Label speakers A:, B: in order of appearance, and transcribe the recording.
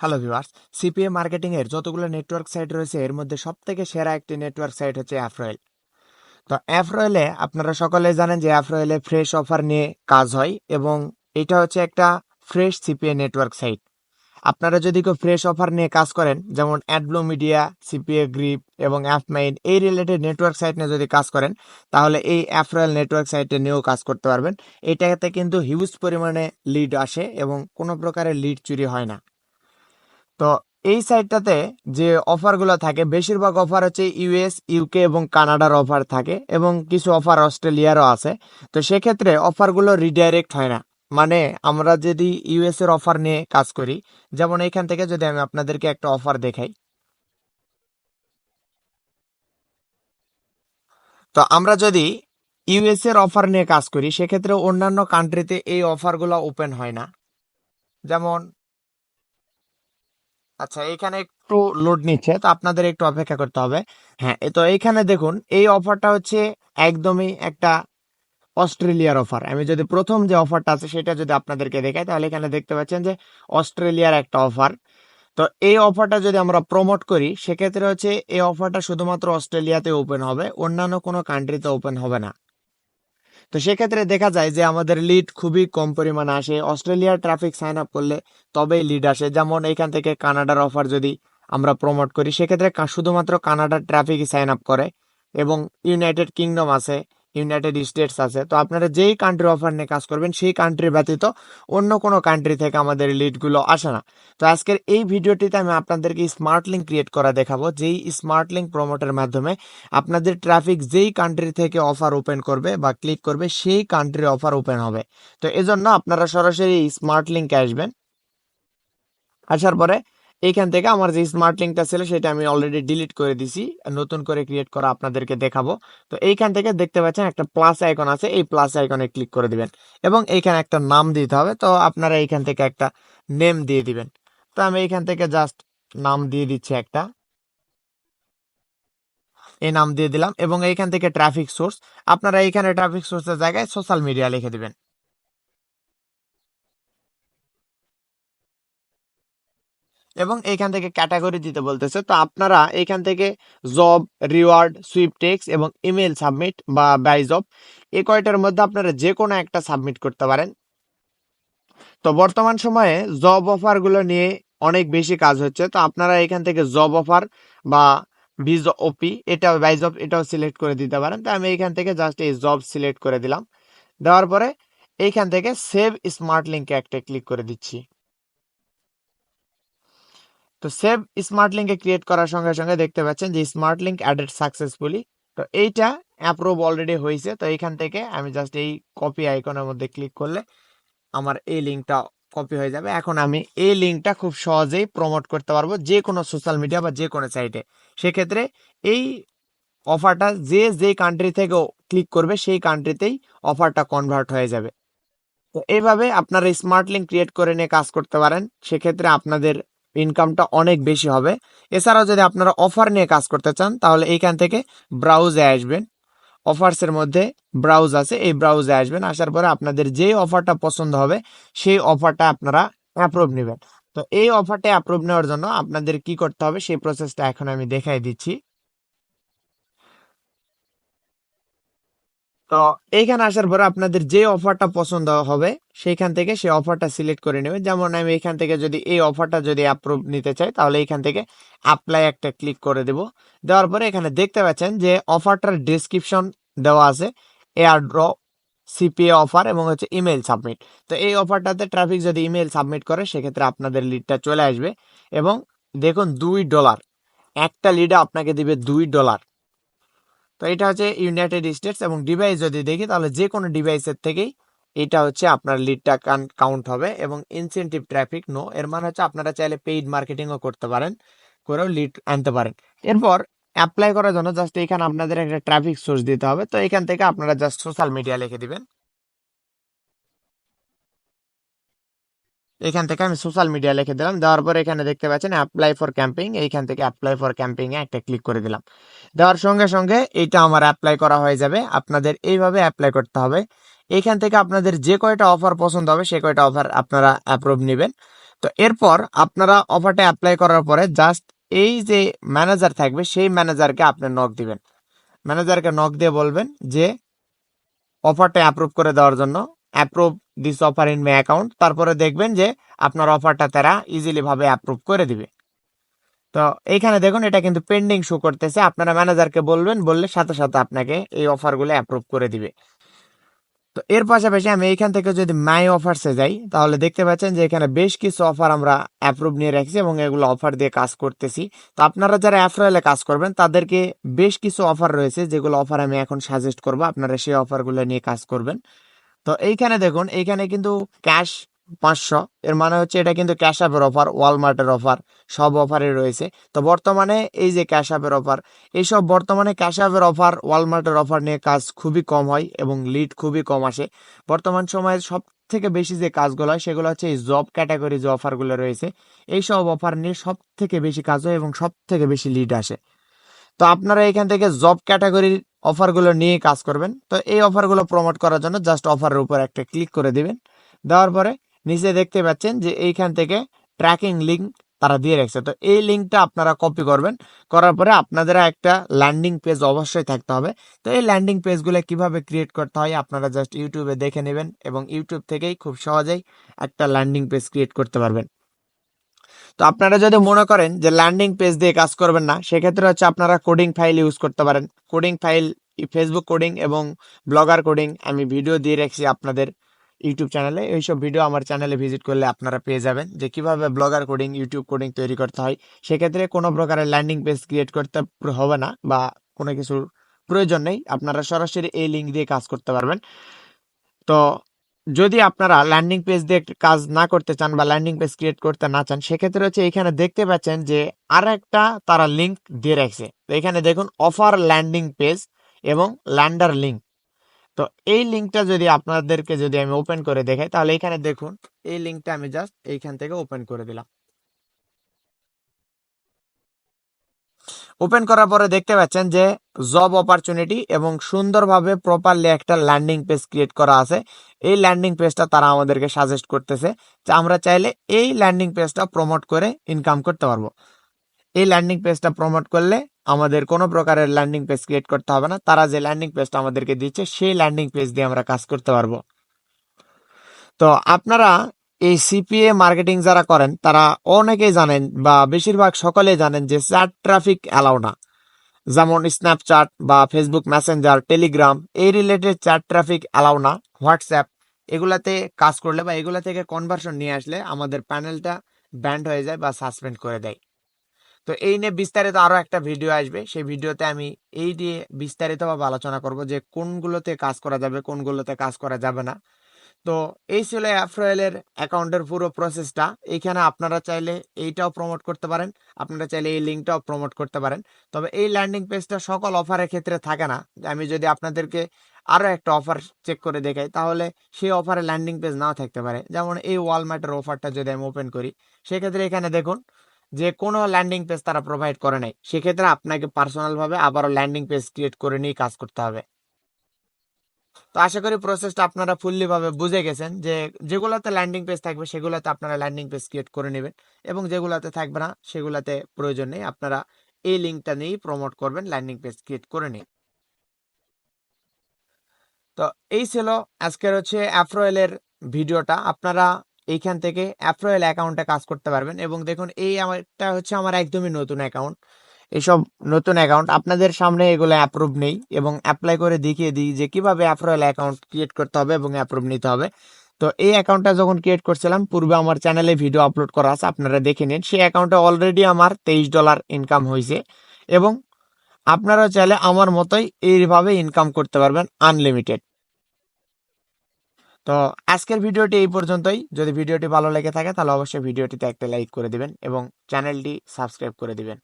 A: Hello viewers CPA marketing এর যতগুলো network site রয়েছে, এর মধ্যে সব থেকে সেরা একটি নেটওয়ার্ক সাইট হচ্ছে অ্যাফরয়েল তো অ্যাফরয়েলে আপনারা সকলে জানেন যে অ্যাফরয়েলে ফ্রেশ অফার নিয়ে কাজ হয় এবং এটা হচ্ছে একটা ফ্রেশ সিপিএ নেটওয়ার্ক সাইট আপনারা যদি কেউ ফ্রেশ অফার নিয়ে কাজ করেন, যেমন অ্যাডব্লো মিডিয়া সিপিএ গ্রিপ এবং অ্যাপমাইন এই রিলেটেড নেটওয়ার্ক সাইট নিয়ে যদি কাজ করেন, তাহলে এই অ্যাফরয়েল নেটওয়ার্ক সাইটে নিয়েও কাজ করতে পারবেন। এটাতে কিন্তু হিউজ পরিমাণে লিড আসে এবং কোনো প্রকারের লিড চুরি হয় না। তো এই সাইটটাতে যে অফারগুলো থাকে, বেশিরভাগ অফার হচ্ছে ইউএস ইউকে এবং কানাডার অফার থাকে এবং কিছু অফার অস্ট্রেলিয়ারও আছে। তো সেক্ষেত্রে অফারগুলো রিডাইরেক্ট হয় না। মানে আমরা যদি ইউএস এর অফার নিয়ে কাজ করি, যেমন এখান থেকে যদি আমি আপনাদেরকে একটা অফার দেখাই। তো আমরা যদি ইউএস এর অফার নিয়ে কাজ করি, সেক্ষেত্রে অন্যান্য কান্ট্রিতে এই অফারগুলো ওপেন হয় না। যেমন আচ্ছা এখানে একটু লোড নিচ্ছে, তো আপনাদের একটু অপেক্ষা করতে হবে। হ্যাঁ তো এইখানে দেখুন, এই অফারটা হচ্ছে একদমই একটা অস্ট্রেলিয়ার অফার আমি যদি প্রথম যে অফারটা আছে, সেটা যদি আপনাদেরকে দেখাই, তাহলে এখানে দেখতে পাচ্ছেন যে অস্ট্রেলিয়ার একটা অফার তো এই অফারটা যদি আমরা প্রমোট করি, সেক্ষেত্রে হচ্ছে এই অফারটা শুধুমাত্র অস্ট্রেলিয়াতে ওপেন হবে, অন্যান্য কোনো কান্ট্রিতে ওপেন হবে না। তো সেক্ষেত্রে দেখা যায় যে আমাদের লিড খুবই কম পরিমাণে আসে। অস্ট্রেলিয়ার ট্রাফিক সাইন আপ করলে তবেই লিড আসে। যেমন এখান থেকে কানাডার অফার যদি আমরা প্রমোট করি, সেক্ষেত্রে শুধুমাত্র কানাডার ট্রাফিকই সাইন আপ করে এবং ইউনাইটেড কিংডম আছে। ইউনাইটেড স্টেটস আছে। তো আপনারা যেই কান্ট্রি অফার নিয়ে কাজ করবেন, সেই কান্ট্রি ব্যতীত অন্য কোনো কান্ট্রি থেকে আমাদের লিডগুলো আসে না। তো আজকের এই ভিডিওটিতে আমি আপনাদেরকে স্মার্ট লিঙ্ক ক্রিয়েট করা দেখাবো, যেই স্মার্ট লিঙ্ক প্রমোটের মাধ্যমে আপনাদের ট্রাফিক যেই কান্ট্রি থেকে অফার ওপেন করবে বা ক্লিক করবে, সেই কান্ট্রির অফার ওপেন হবে। তো এজন্য আপনারা সরাসরি স্মার্ট লিঙ্কে আসবেন। আসার পরে এইখান থেকে আমার যে স্মার্ট লিঙ্কটা ছিল সেটা আমি অলরেডি ডিলিট করে দিছি। নতুন করে ক্রিয়েট করা আপনাদেরকে দেখাবো। তো এইখান থেকে দেখতে পাচ্ছেন একটা প্লাস আইকন আছে। এই প্লাস আইকনে ক্লিক করে দিবেন। এবং এইখানে একটা নাম দিতে হবে। তো আপনারা এইখান থেকে একটা নেম দিয়ে দিবেন। তো আমি এইখান থেকে জাস্ট নাম দিয়ে দিচ্ছি একটা। এই নাম দিয়ে দিলাম। এবং এইখান থেকে ট্রাফিক সোর্স আপনারা এইখানে ট্রাফিক সোর্সের জায়গায় সোশ্যাল মিডিয়া লিখে দিবেন। এবং এইখান থেকে ক্যাটাগরি দিতে বলতেছে। তো আপনারা এইখান থেকে জব রিওয়ার্ড সুইপটেক্স এবং ইমেল সাবমিট বা জব এই কয়টার মধ্যে আপনারা যে কোনো একটা সাবমিট করতে পারেন। তো বর্তমান সময়ে জব অফারগুলো নিয়ে অনেক বেশি কাজ হচ্ছে। তো আপনারা এখান থেকে জব অফার বা বিজ ওপি এটা বাই জব এটাও সিলেক্ট করে দিতে পারেন। তো আমি এইখান থেকে জাস্ট এই জব সিলেক্ট করে দিলাম। দেওয়ার পরে এইখান থেকে সেভ স্মার্ট লিঙ্কে একটা ক্লিক করে দিচ্ছি। তো সেভ স্মার্ট লিঙ্কে ক্রিয়েট করার সঙ্গে সঙ্গে দেখতে পাচ্ছেন যে স্মার্ট লিঙ্ক অ্যাডেড সাকসেসফুলি তো এইটা অ্যাপ্রুভ অলরেডি হয়েছে, তো এইখান থেকে আমি জাস্ট এই কপি আইকনের মধ্যে ক্লিক করলে আমার এই লিঙ্কটা কপি হয়ে যাবে। এখন আমি এই লিঙ্কটা খুব সহজেই প্রমোট করতে পারব যে কোনো সোশ্যাল মিডিয়া বা যে কোনো সাইটে সেক্ষেত্রে এই অফারটা যে যে কান্ট্রি থেকে ক্লিক করবে, সেই কান্ট্রিতেই অফারটা কনভার্ট হয়ে যাবে। তো এইভাবে আপনারা স্মার্ট লিঙ্ক ক্রিয়েট করে নিয়ে কাজ করতে পারেন। সেক্ষেত্রে আপনাদের ইনকামটা অনেক বেশি হবে। এছাড়াও যদি আপনারা অফার নিয়ে কাজ করতে চান, তাহলে এইখান থেকে ব্রাউজে আসবেন। অফার্সের মধ্যে ব্রাউজ আছে, এই ব্রাউজে আসবেন। আসার পরে আপনাদের যে অফারটা পছন্দ হবে, সেই অফারটা আপনারা অ্যাপ্রুভ নেবেন। তো এই অফারটা অ্যাপ্রুভ নেওয়ার জন্য আপনাদের কি করতে হবে, সেই প্রসেসটা এখন আমি দেখাই দিচ্ছি। তো এইখানে আসার পরে আপনাদের যে অফারটা পছন্দ হবে, সেইখান থেকে সেই অফারটা সিলেক্ট করে নেবে যেমন আমি এখান থেকে যদি এই অফারটা যদি অ্যাপ্রুভ নিতে চাই, তাহলে এখান থেকে অ্যাপ্লাই একটা ক্লিক করে দেব। দেওয়ার পরে এখানে দেখতে পাচ্ছেন যে অফারটার ডেসক্রিপশন দেওয়া আছে এয়ার ড্র সিপিএ অফার এবং হচ্ছে ইমেল সাবমিট তো এই অফারটাতে ট্রাফিক যদি ইমেল সাবমিট করে, সেক্ষেত্রে আপনাদের লিডটা চলে আসবে এবং দেখুন দুই ডলার একটা লিডে আপনাকে দিবে দুই ডলার তো এটা হচ্ছে ইউনাইটেড স্টেটস এবং ডিভাইস যদি দেখি, তাহলে যে কোনো ডিভাইসের থেকেই এটা হচ্ছে আপনার লিডটা কাউন্ট হবে এবং ইনসেন্টিভ ট্রাফিক নো এর মানে হচ্ছে আপনারা চাইলে পেইড মার্কেটিংও করতে পারেন, করেও লিড আনতে পারেন। এরপর অ্যাপ্লাই করার জন্য জাস্ট এখানে আপনাদের একটা ট্রাফিক সোর্স দিতে হবে, তো এখান থেকে আপনারা জাস্ট সোশ্যাল মিডিয়া লিখে দিবেন। এখান থেকে আমি সোশ্যাল মিডিয়া লিখে দিলাম। দেওয়ার পর এখানে দেখতে পাচ্ছেন অ্যাপ্লাই ফর ক্যাম্পিং এইখান থেকে অ্যাপ্লাই ফর ক্যাম্পিং এ একটা ক্লিক করে দিলাম। দেওয়ার সঙ্গে সঙ্গে এটা আমার অ্যাপ্লাই করা হয়ে যাবে। আপনাদের এইভাবে অ্যাপ্লাই করতে হবে। এইখান থেকে আপনাদের যে কয়টা অফার পছন্দ হবে, সে কয়টা অফার আপনারা অ্যাপ্রুভ নেবেন। তো এরপর আপনারা অফারটা অ্যাপ্লাই করার পরে জাস্ট এই যে ম্যানেজার থাকবে, সেই ম্যানেজারকে আপনি নক দিবেন। ম্যানেজারকে নক দিয়ে বলবেন যে অফারটা অ্যাপ্রুভ করে দেওয়ার জন্য approve this offer in my account তারপরে দেখবেন যে আপনার অফারটা তারা ইজিলি ভাবে অ্যাপ্রুভ করে দিবে। তো এইখানে দেখুন, এটা কিন্তু পেন্ডিং শো করতেছে। আপনারা ম্যানেজারকে বলবেন, বললে সাথে সাথে আপনাকে এই অফারগুলো অ্যাপ্রুভ করে দিবে। তো এর পাশাপাশি আমি এইখান থেকে যদি মাই অফার্সে যাই, তাহলে দেখতে পাচ্ছেন যে এখানে বেশ কিছু অফার আমরা অ্যাপ্রুভ নিয়ে রাখছি এবং এগুলো অফার দিয়ে কাজ করতেছি। তো আপনারা যারা অ্যাফ্রয়েলে কাজ করবেন, তাদেরকে বেশ কিছু অফার রয়েছে, যেগুলো অফার আমি এখন সাজেস্ট করব। আপনারা সেই অফারগুলো নিয়ে কাজ করবেন। তো এইখানে দেখুন, এইখানে কিন্তু ক্যাশ পাঁচশো। এর মানে হচ্ছে এটা কিন্তু ক্যাশ অ্যাপের অফার ওয়ালমার্টের অফার সব অফারে রয়েছে। তো বর্তমানে এই যে ক্যাশ অ্যাপের অফার এইসব বর্তমানে ক্যাশ অ্যাপের অফার ওয়ালমার্টের অফার নিয়ে কাজ খুবই কম হয় এবং লিড খুবই কম আসে। বর্তমান সময়ে সব থেকে বেশি যে কাজগুলো হয়, সেগুলো হচ্ছে এই জব ক্যাটাগরি যে অফারগুলো রয়েছে এই সব অফার নিয়ে সব থেকে বেশি কাজ হয় এবং সব থেকে বেশি লিড আসে। তো আপনারা এখান থেকে জব ক্যাটাগরির অফারগুলো নিয়ে কাজ করবেন। তো এই অফারগুলো প্রমোট করার জন্য জাস্ট অফারের উপর একটা ক্লিক করে দিবেন। দেওয়ার পরে নিচে দেখতে পাচ্ছেন যে এইখান থেকে ট্র্যাকিং লিঙ্ক তারা দিয়ে রাখছে। তো এই লিঙ্কটা আপনারা কপি করবেন। করার পরে আপনাদের একটা ল্যান্ডিং পেজ অবশ্যই থাকতে হবে। তো এই ল্যান্ডিং পেজগুলো কীভাবে ক্রিয়েট করতে হয় আপনারা জাস্ট ইউটিউবে দেখে নেবেন এবং ইউটিউব থেকেই খুব সহজেই একটা ল্যান্ডিং পেজ ক্রিয়েট করতে পারবেন। তো আপনারা যদি মনে করেন যে ল্যান্ডিং পেজ দিয়ে কাজ করবেন না, সেক্ষেত্রে হচ্ছে আপনারা কোডিং ফাইল ইউজ করতে পারেন। কোডিং ফাইল ফেসবুক কোডিং এবং ব্লগার কোডিং আমি ভিডিও দিয়ে রেখেছি আপনাদের ইউটিউব চ্যানেলে এইসব ভিডিও আমার চ্যানেলে ভিজিট করলে আপনারা পেয়ে যাবেন যে কীভাবে ব্লগার কোডিং ইউটিউব কোডিং তৈরি করতে হয়। সেক্ষেত্রে কোনো প্রকারের ল্যান্ডিং পেজ ক্রিয়েট করতে হবে না বা কোনো কিছুর প্রয়োজন নেই। আপনারা সরাসরি এই লিঙ্ক দিয়ে কাজ করতে পারবেন। তো যদি আপনারা ল্যান্ডিং পেজ দিয়ে কাজ না করতে চান বা ল্যান্ডিং পেজ ক্রিয়েট করতে না চান, সেক্ষেত্রে হচ্ছে এখানে দেখতে পাচ্ছেন যে আর একটা তারা লিঙ্ক দিয়ে রাখছে। তো এখানে দেখুন অফার ল্যান্ডিং পেজ এবং ল্যান্ডার লিঙ্ক তো এই লিঙ্কটা যদি আপনাদেরকে যদি আমি ওপেন করে দেখাই, তাহলে এখানে দেখুন, এই লিঙ্কটা আমি জাস্ট এইখান থেকে ওপেন করে দিলাম। ওপেন করার পরে দেখতে পাচ্ছেন যে জব অপরচুনিটি এবং সুন্দরভাবে প্রপারলি একটা ল্যান্ডিং পেজ ক্রিয়েট করা আছে। এই ল্যান্ডিং পেজটা তারা আমাদেরকে সাজেস্ট করতেছে যে আমরা চাইলে এই ল্যান্ডিং পেজটা প্রমোট করে ইনকাম করতে পারব। এই ল্যান্ডিং পেজটা প্রমোট করলে আমাদের কোনো প্রকারের ল্যান্ডিং পেজ ক্রিয়েট করতে হবে না। তারা যে ল্যান্ডিং পেজটা আমাদেরকে দিচ্ছে, সেই ল্যান্ডিং পেজ দিয়ে আমরা কাজ করতে পারব। তো আপনারা এই সিপিএ মার্কেটিং যারা করেন, তারা অনেকেই জানেন বা বেশিরভাগ সকলেই জানেন যে চ্যাট ট্রাফিক অ্যালাউ না। যেমন স্ন্যাপচ্যাট বা ফেসবুক মেসেঞ্জার টেলিগ্রাম এই রিলেটেড চ্যাট ট্রাফিক অ্যালাউ না। হোয়াটসঅ্যাপ এগুলাতে কাজ করলে বা এগুলা থেকে কনভার্সন নিয়ে আসলে আমাদের প্যানেলটা ব্যান্ড হয়ে যায় বা সাসপেন্ড করে দেয়। তো এই নিয়ে বিস্তারিত আরও একটা ভিডিও আসবে। সেই ভিডিওতে আমি এই দিয়ে বিস্তারিতভাবে আলোচনা করব যে কোনগুলোতে কাজ করা যাবে, কোনগুলোতে কাজ করা যাবে না। তো এই ছিল অ্যাফ্রয়েলের অ্যাকাউন্টের পুরো প্রসেসটা। এইখানে আপনারা চাইলে এইটাও প্রমোট করতে পারেন, আপনারা চাইলে এই লিঙ্কটাও প্রমোট করতে পারেন। তবে এই ল্যান্ডিং পেজটা সকল অফারের ক্ষেত্রে থাকে না। আমি যদি আপনাদেরকে আরও একটা অফার চেক করে দেখাই, তাহলে সেই অফারে ল্যান্ডিং পেজ নাও থাকতে পারে। যেমন এই ওয়ালমার্টের অফারটা যদি আমি ওপেন করি, সেক্ষেত্রে এখানে দেখুন যে কোনো ল্যান্ডিং পেজ তারা প্রোভাইড করে নাই। সেক্ষেত্রে আপনাকে পার্সোনালভাবে আবারও ল্যান্ডিং পেজ ক্রিয়েট করে নিয়ে কাজ করতে হবে। তো আশা করি প্রসেসটা আপনারা ফুললি ভাবে বুঝে গেছেন যে যেগুলোতে ল্যান্ডিং পেজ থাকবে, সেগুলোতে আপনারা ল্যান্ডিং পেজ ক্রিয়েট করে নেবেন এবং যেগুলোতে থাকবে না, সেগুলোতে প্রয়োজন নেই, আপনারা এই লিঙ্কটা নিয়েই প্রমোট করবেন ল্যান্ডিং পেজ ক্রিয়েট করে নিন তো এই ছিল আজকের হচ্ছে অ্যাফ্রোয়েলের ভিডিওটা। আপনারা এইখান থেকে অ্যাফ্রোয়েল অ্যাকাউন্টে কাজ করতে পারবেন এবং দেখুন এই আমারটা হচ্ছে আমার একদমই নতুন অ্যাকাউন্ট এইসব নতুন অ্যাকাউন্ট আপনাদের সামনে এগুলো অ্যাপ্রুভ নেই এবং অ্যাপ্লাই করে দেখিয়ে দিই যে কীভাবে অ্যাফ্রোয়েল অ্যাকাউন্ট ক্রিয়েট করতে হবে এবং অ্যাপ্রুভ নিতে হবে। তো এই অ্যাকাউন্টটা যখন ক্রিয়েট করছিলাম, পূর্বে আমার চ্যানেলে ভিডিও আপলোড করা আছে, আপনারা দেখে নিন। সেই অ্যাকাউন্টে অলরেডি আমার তেইশ ডলার ইনকাম হয়েছে এবং আপনারা চাইলে আমার মতোই এইভাবে ইনকাম করতে পারবেন আনলিমিটেড তো আজকের ভিডিওটি এই পর্যন্তই। যদি ভিডিওটি ভালো লেগে থাকে, তাহলে অবশ্যই ভিডিওটিতে একটা লাইক করে দিবেন এবং চ্যানেলটি সাবস্ক্রাইব করে দিবেন।